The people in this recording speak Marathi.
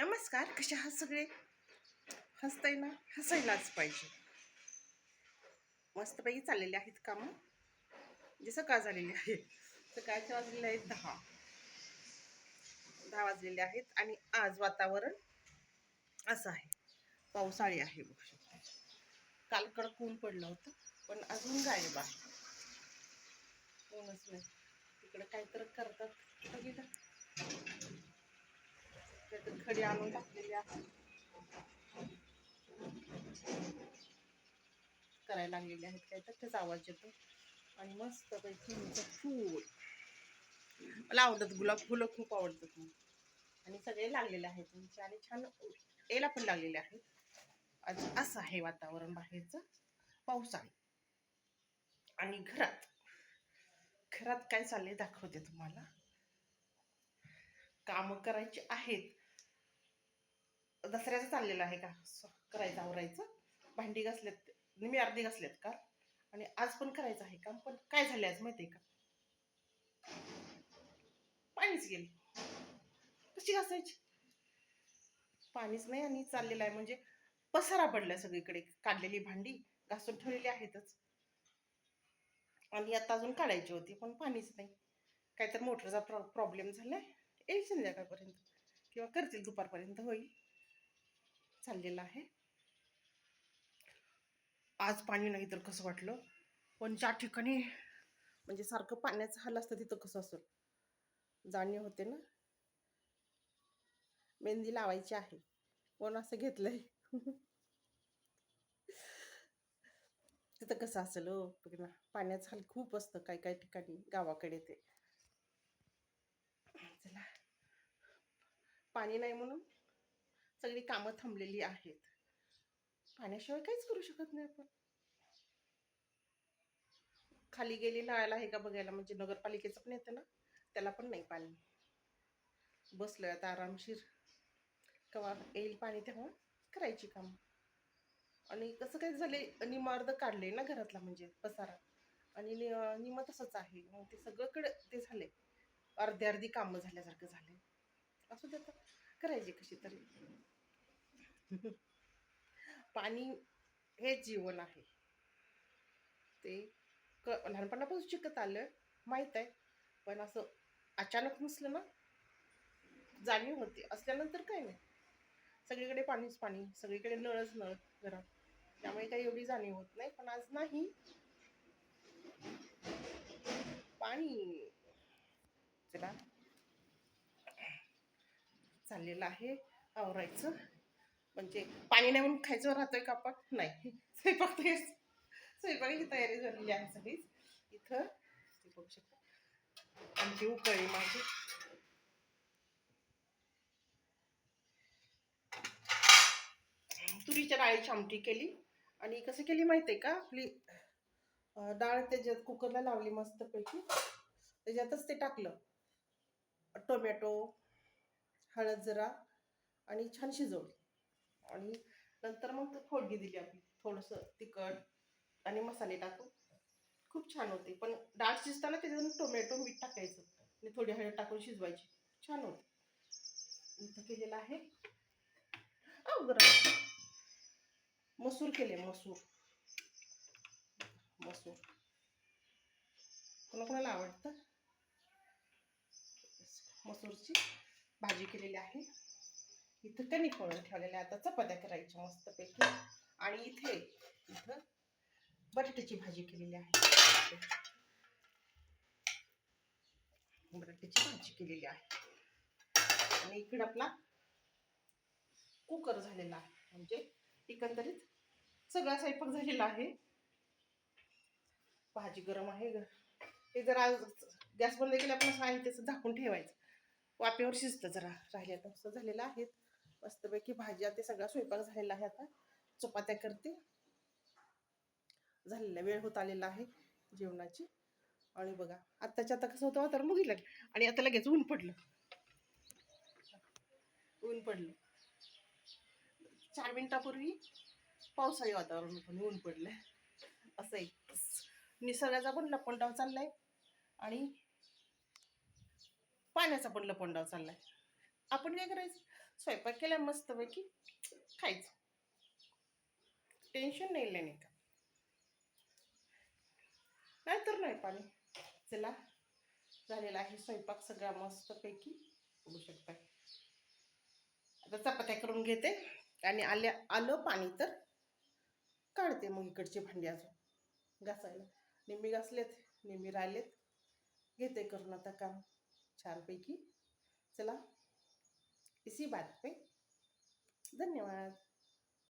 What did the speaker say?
नमस्कार कसे आहात सगळे? हसताय ना? हसायलाच पाहिजे. मस्तपैकी चाललेले आहेत कामं. म्हणजे सकाळ झालेली आहेत सकाळच्या वाजलेले आहेत दहा. दहा वाजलेले आहेत आणि आज वातावरण असं आहे. पावसाळी आहे बघू शकता. काल कडक ऊन पडलं होतं पण अजून गायब आहे. ऊनच नाही. तिकडे काहीतरी करतात. बघितलं? खडी आणून टाकलेली आहे. करायला लागलेले आहेत काय तर त्याचा आवाज येतो. आणि मस्त पैकी फूल. मला आवडतात गुलाब फुलं खूप आवडतात आणि सगळे लागलेले आहेत तुमचे आणि छान यायला पण लागलेले आहेत. आज असं आहे वातावरण बाहेरचं. आहे. आणि घरात घरात काय चाललंय दाखवते तुम्हाला. काम करायची आहेत. दसऱ्याचं चाललेलं आहे का? करायचं आवरायचं. भांडी घासलेत मी अर्धी घासलेत का आणि आज पण करायचं आहे काम पण काय झाले आज माहिती आहे का? पाणीच गेली. कशी घासायची? पाणीच नाही आणि चाललेलं आहे. म्हणजे पसारा पडला सगळीकडे. काढलेली भांडी घासून ठेवलेली आहेतच. आणि आता अजून काढायची होती पण पाणीच नाही. काहीतरी मोटरचा प्रॉब्लेम झालाय. येईल संध्याकाळपर्यंत. किंवा करतील दुपारपर्यंत होईल. चाललेलं आहे. आज पाणी नाही तर कसं वाटलं? पण ज्या ठिकाणी म्हणजे सारखं पाण्याचं हाल असतं तिथं कसं असेल? जाणीव होते ना? मेहंदी लावायची आहे. कोण असं घेतलंय? तिथं कसं असेल हो? ना पाण्याचं हाल खूप असतं काय काय ठिकाणी गावाकडे ते. चला. पाणी नाही म्हणून? सगळी कामं थांबलेली आहेत. पाण्याशिवाय काहीच करू शकत नाही आपण. खाली गेली नळाला आहे का बघायला म्हणजे नगरपालिकेचं पण येतं ना त्याला पण नाही पाणी. बसलोय आता आरामशीर. कवा येईल पाणी तेव्हा करायची काम. आणि कसं काय झाले निमार्द काढले ना घरातला म्हणजे पसारा. आणि नि- निम तसंच आहे. मग ते सगळंकडे ते झाले. अर्धे अर्धी कामं झाल्यासारखं झाले. असू दे आता. करायची कशी तरी. पाणी हे जीवन आहे. ते क लहानपणापासून शिकत आलं माहीत आहे. पण असं अचानक नसलं ना जाणीव होते. असल्यानंतर काय नाही. सगळीकडे पाणीच पाणी सगळीकडे नळच नळ घरात. त्यामुळे काही एवढी जाणीव होत नाही. पण आज नाही. पाणी चला. चाललेलं आहे. आवरायचं. म्हणजे पाणी नाही म्हणून खायचं राहतोय का आपण? नाही. स्वयंपाक तयार स्वयंपाकाची तयारी झालेली आहे सगळीच. इथं बघू शकता. आमची उकळी माझी. तुरीच्या डाळीची आमटी केली. आणि कसं केली माहिती आहे का? आपली डाळ त्याच्यात कुकरला लावली मस्तपैकी. त्याच्यातच ते टाकलं. टोमॅटो हळद जरा आणि छान शिजवली. आणि नंतर मग फोडणी दिली आपली थोडंसं तिखट आणि मसाले टाकून. खूप छान होते. पण डाळ शिजताना त्याच्यातून टोमॅटो मीठ टाकायचं. आणि थोडी हळद टाकून शिजवायची. छान होते. इथं केलेलं आहे. मसूर केले मसूर. मसूर. कोणाकोणाला आवडतं? मसूरची भाजी केलेली आहे. इथं कणिक म्हणून ठेवलेल्या आता चपात्या करायच्या मस्तपैकी. आणि इथे इथं बटाट्याची भाजी केलेली आहे. बटाट्याची भाजी केलेली आहे. आणि इकडे आपला कुकर झालेला आहे. म्हणजे एकंदरीत सगळा स्वयंपाक झालेला आहे. भाजी गरम आहे ग. हे जरा गॅस बंद केला आपण साहित्याचं झाकून ठेवायचं. वाफेवर शिजतं जरा. राहिले आता असं झालेलं आहे. मस्तपैकी भाजी ते सगळा स्वयंपाक झालेला आहे आता. चपात्या करते. झालेला वेळ होत आलेला आहे जेवणाची. आणि बघा आत्ताच्या आता कसं होतं वातावरण बघितलं आणि आता लगेच ऊन पडलं. ऊन पडलं. चार मिनिटापूर्वी पावसाळी वातावरण पण ऊन पडलंय. असं एक निसर्गाचा पण लपंडाव चाललाय. आणि पाण्याचा पण लपंडाव चाललाय. आपण काय करायचं? स्वयंपाक केला मस्तपैकी खायचं. टेन्शन नाही लेणे का नाही तर नाही पाणी. चला झालेला आहे स्वयंपाक सगळा मस्तपैकी. बघू शकता आता चपात्या करून घेते आणि आल्या आलं पाणी तर काढते मग इकडचे भांडी अजून. घासायला. निम्मी घासलेत निम्मी राहिलेत. घेते करून आता काम छानपैकी चला इसी बात पे। धन्यवाद।